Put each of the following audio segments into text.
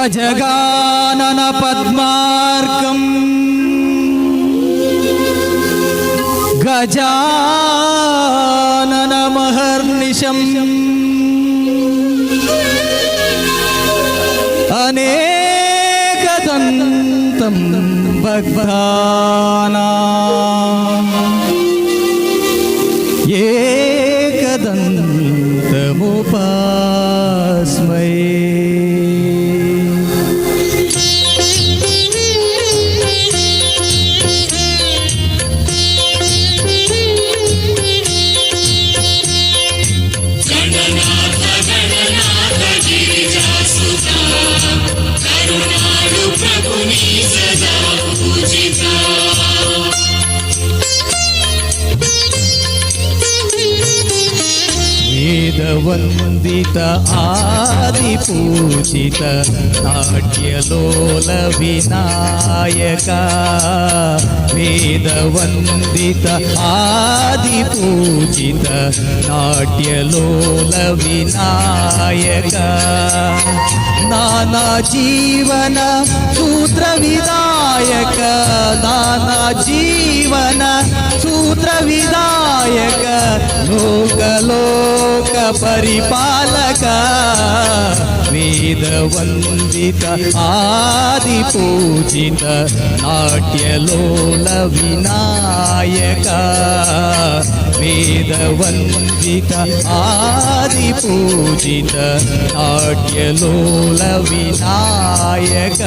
अजगानन पद्मार्कम् गजानन महर्निशम् अनेकदन्तम् भक्ताना పూజిత ఆది పూజిత నాట్యలోల వినాయక వేదవందిత ఆది పూజిత నాట్యలోల వినాయక. నానా జీవన సూత్ర వినాయక నానా జీవన సూత్ర వినాయక లోకలో పరిపాలక వేదవందిత ఆది పూజిత నాట్యలోల వినాయక వేదవందిత ఆది పూజిత నాట్యలోల వినాయక.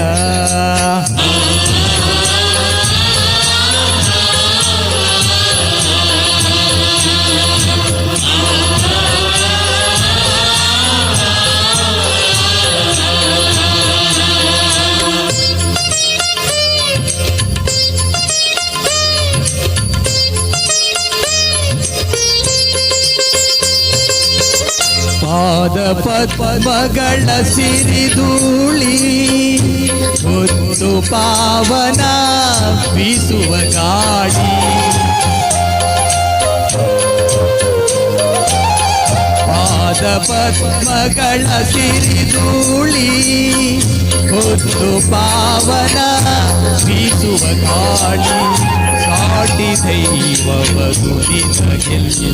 ಪಾದ ಪದ್ಮಗಳ ಸಿರಿಧೂಳಿ ಒಂದು ಪಾವನ ಬೀಸುವ ಗಾಳಿ. ಪಾದ ಪದ್ಮಗಳ ಸಿರಿಧೂಳಿ ಒಂದು ಪಾವನ ಬೀಸುವ ಗಾಳಿ. ಮಾಡಿ ದೈವವ ಗುರಿತ ಗೆಲ್ಲಿಸಿ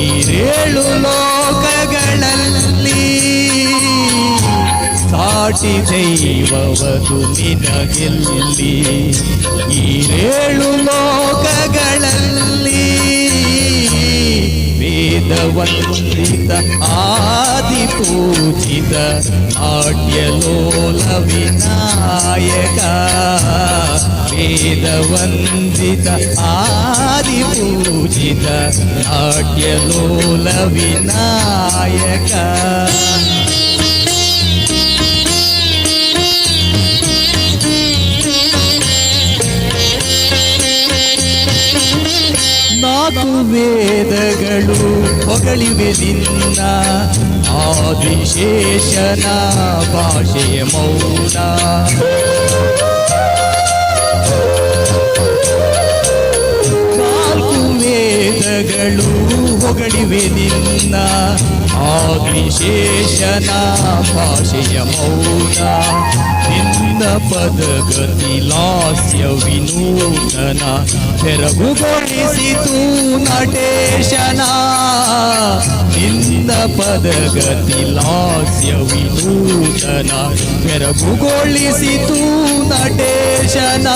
ಈರೇಳು ಲೋಕಗಳಲ್ಲಿ ಸಾಟಿ ದೈವವ ಗುರಿತ ಗೆಲ್ಲಿ ಈರೇಳು ಲೋಕಗಳಲ್ಲಿ భగవద్గీత ఆది పూజిత నాట్యలోల వినాయక వేదవందిత ఆది పూజిత నాట్యలోల వినాయక. ನಾಲ್ಕು ವೇದಗಳು ಹೊಗಳಿವೆ ನಿನ್ನ ಆದಿಶೇಷನ ಭಾಷೆಯ ಮೌನ. ವೇದಗಳು ಹೊಗಳಿವೆ ನಿನ್ನ ಆದಿಶೇಷನ ಭಾಷೆಯ ಮೌನ. ನಿನ್ನ ಪದಗತಿ ಲಾಸ್ಯ ವಿನೂತನ. ತೆರವುಗೊಳಿಸಿತು ನಟೇಶನ. ಪದಗತಿ ಲಾಸ್ಯ ವಿನೂತನ ತೆರವುಗೊಳಿಸಿತು ನಟೇಶನ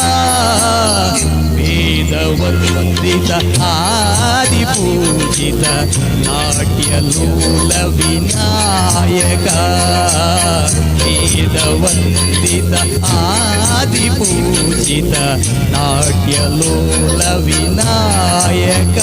ವೇದವಂದಿತ ಆದಿ ಪೂಜಿತ ನಾಟ್ಯಲೂಲ ವಿನಾಯಕ ವೇದವಂದಿತ ಆದಿ ಪೂಜಿತ ನಾಟ್ಯಲೋಲ ವಿನಾಯಕ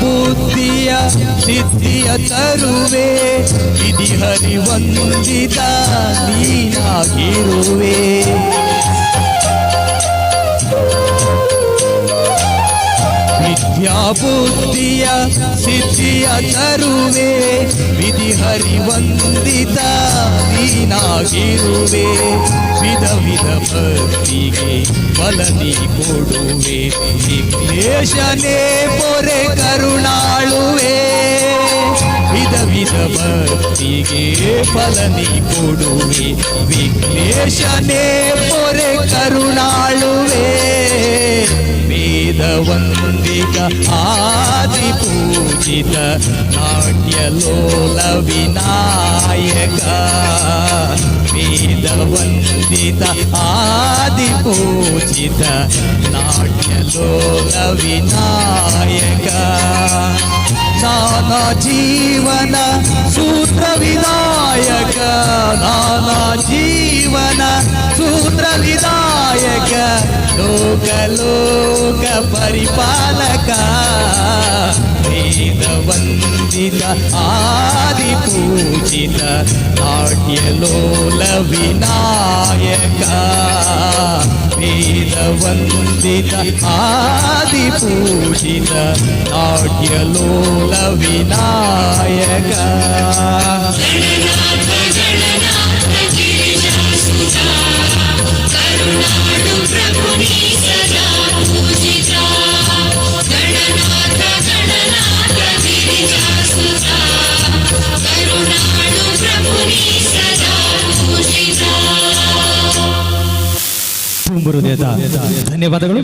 బుద్ధియ సిద్ధియ తరువే ఇది హరి వందిత నీనాగిరువే ವಿದ್ಯಾ ಬುದ್ಧಿಯ ಸಿದ್ಧಿಯ ತರುವೆ, ವಿಧಿ ಹರಿವಂದಿತ ನೀನಾಗಿರುವೆ ವಿಧ ವಿಧ ಭಕ್ತಿಗೆ ಫಲ ನೀ ಕೊಡುವೆ. ವಿಘ್ನೇಶನೇ ಪೊರೆ ಕರುಣಾಳುವೆ. ವಿಧ ವಿಧ ಭಕ್ತಿಗೆ నీకే ఫల నీ కొడువే విఘ్నేశనే పొరే కరుణాళువే. వేదవందిక ఆది పూజిత నాట్యలోల వినాయక. వేదవందిత ఆది పూజిత నాట్యలోల వినాయక. ನಾನಾ ಜೀವನ ಸೂತ್ರ ವಿನಾಯಕ ನಾನಾ ಜೀವನ ಸೂತ್ರ ವಿನಾಯಕ ಲೋಕ ಲೋಕ ಪರಿಪಾಲಕ వందిత ఆది పూజిత ఆడ్యలోల వినాయక వేదవందిత ఆది పూజిత ఆడ్యలోల వినాయక కరుణాడు ప్రభుని సదా ತುಂಬುರುದೇದ ಧನ್ಯವಾದಗಳು